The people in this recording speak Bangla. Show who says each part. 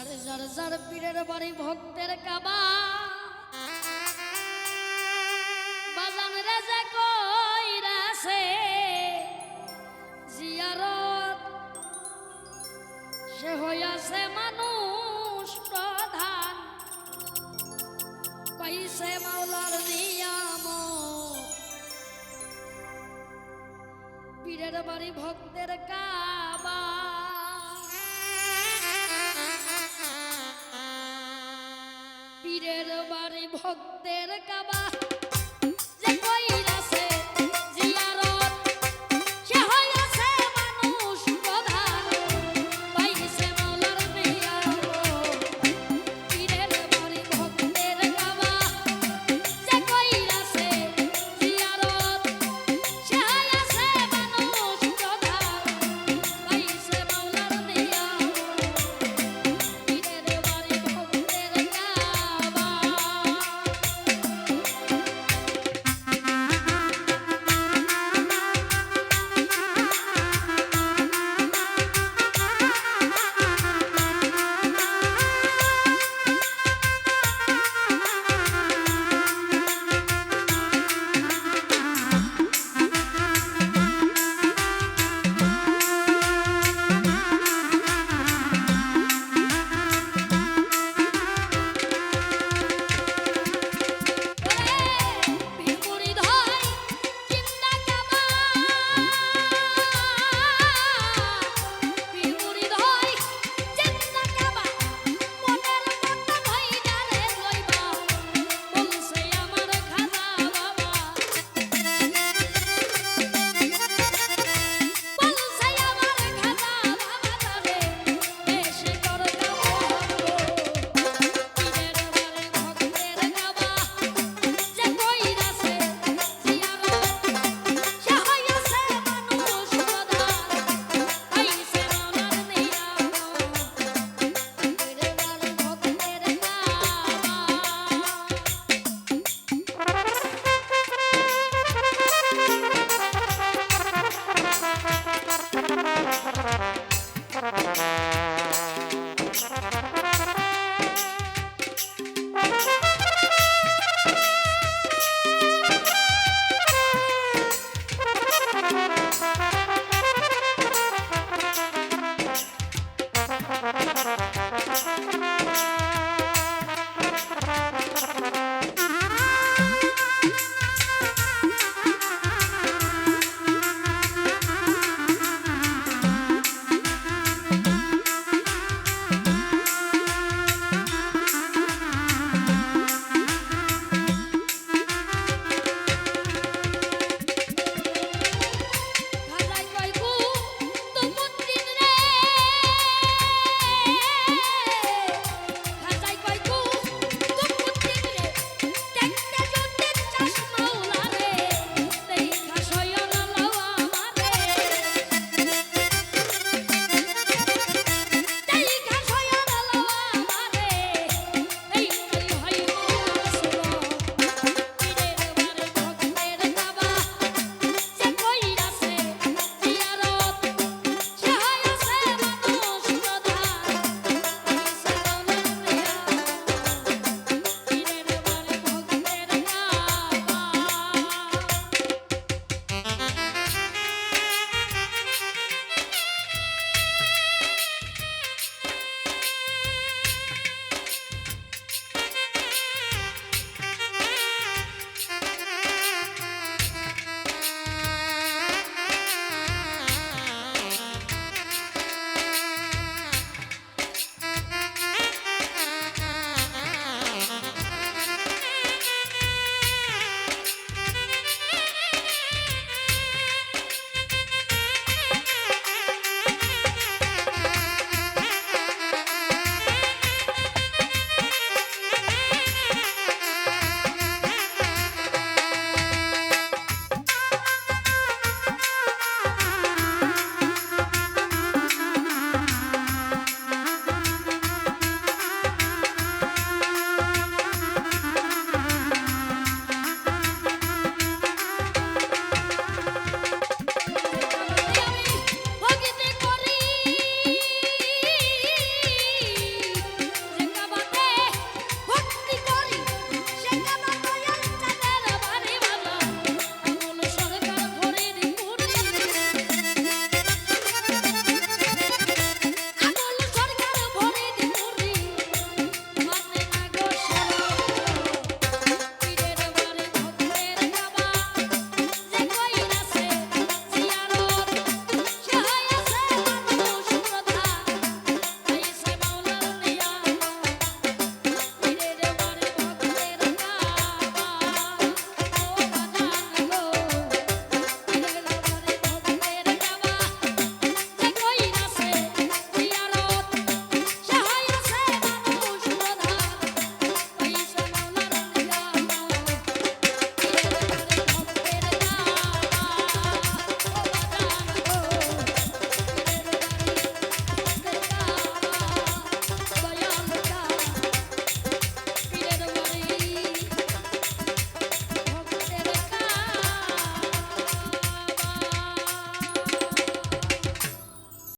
Speaker 1: আর পীরের বাড়ি ভক্তের কাবা। বাজান রাজা কইরাছে জিয়ারত, সে হইয়াছে মানুষ প্রধান। কইছে মাওলার নিয়ামত। পীরের বাড়ি ভক্তের কাবা। পীরের বাড়ি ভক্তের কাবা।